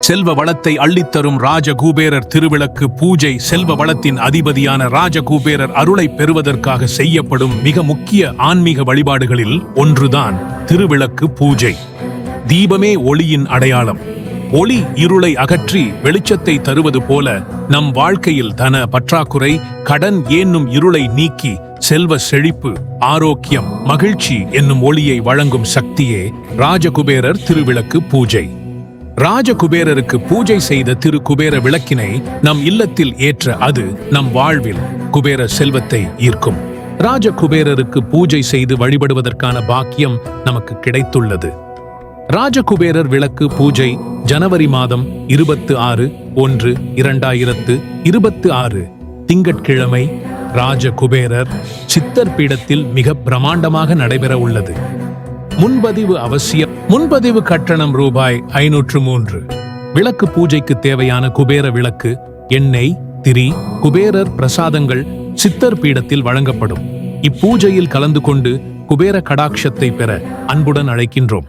செல்வ வளத்தை அள்ளித்தரும் ராஜகூபேரர் திருவிளக்கு பூஜை செல்வ வளத்தின் அதிபதியான ராஜகூபேரர் அருளை பெறுவதற்காக செய்யப்படும் மிக முக்கிய ஆன்மீக வழிபாடுகளில் ஒன்றுதான் திருவிளக்கு பூஜை. தீபமே ஒளியின் அடையாளம். ஒளி இருளை அகற்றி வெளிச்சத்தை தருவது போல நம் வாழ்க்கையில் தன பற்றாக்குறை கடன் ஏன்னும் இருளை நீக்கி செல்வ செழிப்பு ஆரோக்கியம் மகிழ்ச்சி என்னும் ஒளியை வழங்கும் சக்தியே ராஜகுபேரர் திருவிளக்கு பூஜை. ராஜகுபேரருக்கு பூஜை செய்த திரு குபேர விளக்கினை நம் இல்லத்தில் ஏற்ற அது நம் வாழ்வில் குபேர செல்வத்தை ஈர்க்கும். ராஜகுபேரருக்கு பூஜை செய்து வழிபடுவதற்கான பாக்கியம் நமக்கு கிடைத்துள்ளது. ராஜகுபேரர் விளக்கு பூஜை ஜனவரி மாதம் இருபத்து ஆறு ஒன்று இரண்டாயிரத்து இருபத்து ஆறு திங்கட்கிழமை ராஜகுபேரர் சித்தர் பீடத்தில் மிக பிரமாண்டமாக நடைபெற உள்ளது. முன்பதிவு அவசியம் முன்பதிவு கட்டணம் ரூபாய் ஐநூற்று மூன்று. விளக்கு பூஜைக்கு தேவையான குபேர விளக்கு எண்ணெய் திரி குபேரர் பிரசாதங்கள் சித்தர் பீடத்தில் வழங்கப்படும். இப்பூஜையில் கலந்து கொண்டு குபேர கடாட்சத்தை பெற அன்புடன் அழைக்கின்றோம்.